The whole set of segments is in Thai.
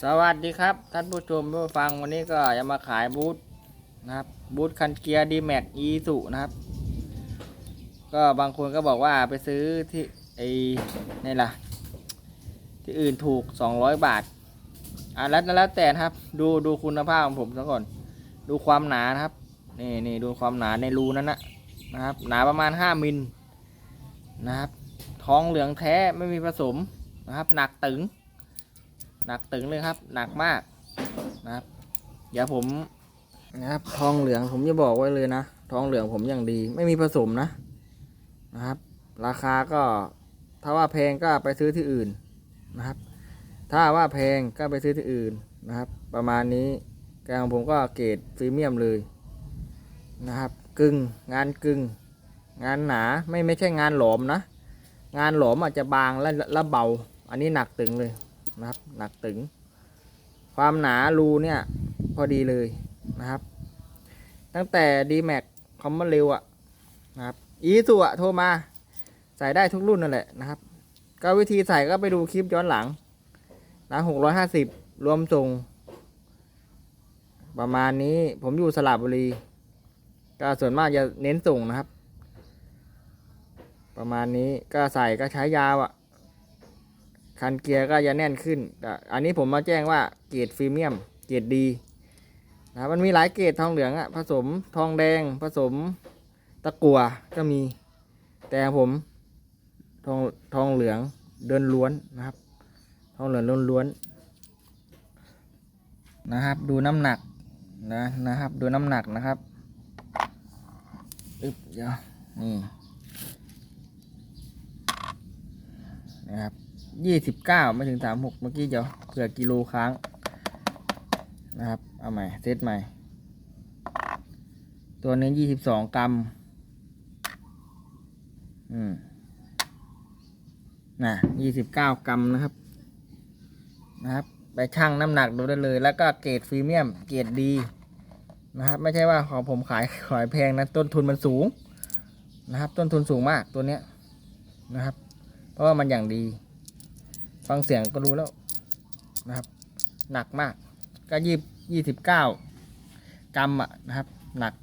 สวัสดีครับท่านผู้ชมผู้ฟังวันนี้ก็จะมาขายบูธนะครับบูธคันเกียร์ดีแม็กอีสุนะครับ ก็บางคนก็บอกว่าไปซื้อที่ไอ้นี่ล่ะ ที่อื่นถูก 200 บาทอะแล้วแล้วแต่นะครับดูดูคุณภาพของผมซะก่อน ดูความหนานะครับนี่นี่ดูความหนาในรูนั้นนะนะครับ หนาประมาณ 5มิลนะครับทองเหลืองแท้ไม่มีผสมนะครับ หนักตึง หนักตึงเลยครับ หนักมากนะครับ เดี๋ยวผมนะครับทองเหลืองผมจะบอกไว้เลยนะ ทองเหลืองผมอย่างดี ไม่มีผสมนะนะครับ ราคาก็ถ้าว่าแพงก็ไปซื้อที่อื่นนะครับ ถ้าว่าแพงก็ไปซื้อที่อื่นนะครับ ประมาณนี้แกของผมก็เกรดพรีเมียมเลยนะครับ กึ่งงานกึ่งงานหนาไม่ไม่ใช่งานหลอมนะ งานหลอมอาจจะบางและและเบา อันนี้หนักตึงเลย นะครับ หนักตึง ความหนารูเนี่ยพอดีเลยนะครับ ตั้งแต่ d m a x คอมมอนเร็วอะนะครับอีสุอะโทรมา ใส่ได้ทุกรุ่นนั่นแหละนะครับ ก็วิธีใส่ก็ไปดูคลิปย้อนหลังนะหกร้อยห้าสิบรวมส่ง ประมาณนี้ผมอยู่สระบุรี ก็ส่วนมากจะเน้นส่งนะครับ ประมาณนี้ก็ใส่ก็ใช้ยาวอะ คันเกียร์ก็จะแน่นขึ้น อันนี้ผมมาแจ้งว่าเกรดพรีเมียม เกรดดีนะมันมีหลายเกรดทองเหลืองอะผสมทองแดงผสมตะกั่วก็มี แต่ผมทองทองเหลืองเดินล้วนนะครับ ทองเหลืองล้วนๆนะครับ ดูน้ำหนักนะนะครับ ดูน้ำหนักนะครับอึบเดี๋ยวนี่นะครับ ยี่สิบเก้าไม่ถึงสามหกเมื่อกี้เดี๋ยวเผื่อกิโลค้างนะครับ เอาใหม่ เซตใหม่ ตัวนี้ยี่สิบสองกรัม อืมน่ะยี่สิบเก้ากรัมนะครับ นะครับ ไปชั่งน้ำหนักดูได้เลย แล้วก็เกรดพรีเมียม เกรดดีนะครับ ไม่ใช่ว่าของผมขายขายแพงนะ ต้นทุนมันสูงนะครับ ต้นทุนสูงมากตัวเนี้ยนะครับ เพราะว่ามันอย่างดี ฟังเสียงก็รู้แล้วนะครับ หนักมาก ก็ยี่ยี่สิบเก้ากรัมอะนะครับ หนัก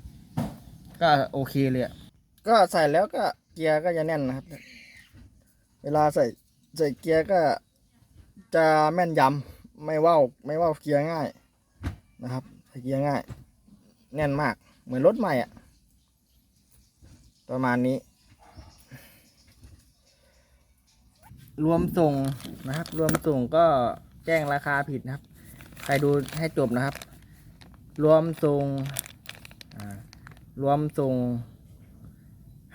ก็โอเคเลยก็ใส่แล้วก็เกียร์ก็จะแน่นนะครับ เวลาใส่ใส่เกียร์ก็จะแม่นยำไม่ว่าวไม่ว่าวเกียร์ง่ายนะครับใส่เกียร์ง่าย แน่นมากเหมือนรถใหม่อะประมาณนี้ รวมส่ง นะครับ รวมส่งก็แจ้งราคาผิดนะครับ ใครดูให้จบนะครับ รวมส่งรวมส่ง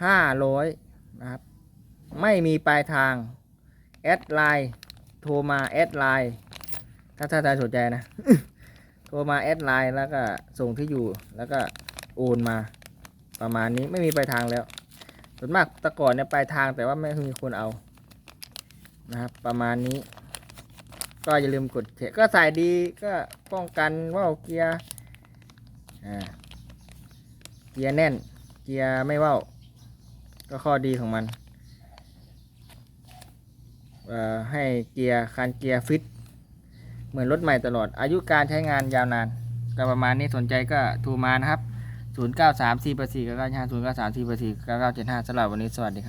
ห้าร้อยนะครับ ไม่มีปลายทาง แอดไลน์ โทรมาแอดไลน์ ถ้าถ้าใครสนใจนะ โทรมาแอดไลน์แล้วก็ส่งที่อยู่ แล้วก็โอนมา ประมาณนี้ไม่มีปลายทางแล้ว ส่วนมากแต่ก่อนเนี่ยปลายทางแต่ว่าไม่มีคนเอา นะครับ ประมาณนี้ ก็อย่าลืมกดแชร์ก็ใส่ดีก็ป้องกันว่าวเกียร์เกียร์แน่น เกียร์ไม่ว่าวก็ข้อดีของมันให้เกียร์คันเกียร์ฟิต เหมือนรถใหม่ตลอด อายุการใช้งานยาวนาน ก็ประมาณนี้สนใจก็โทรมานะครับ 0 9 3 4 8 4 9 9 5 0 9 3 4 8 4 9 9 7 5สำหรับวันนี้สวัสดีครับ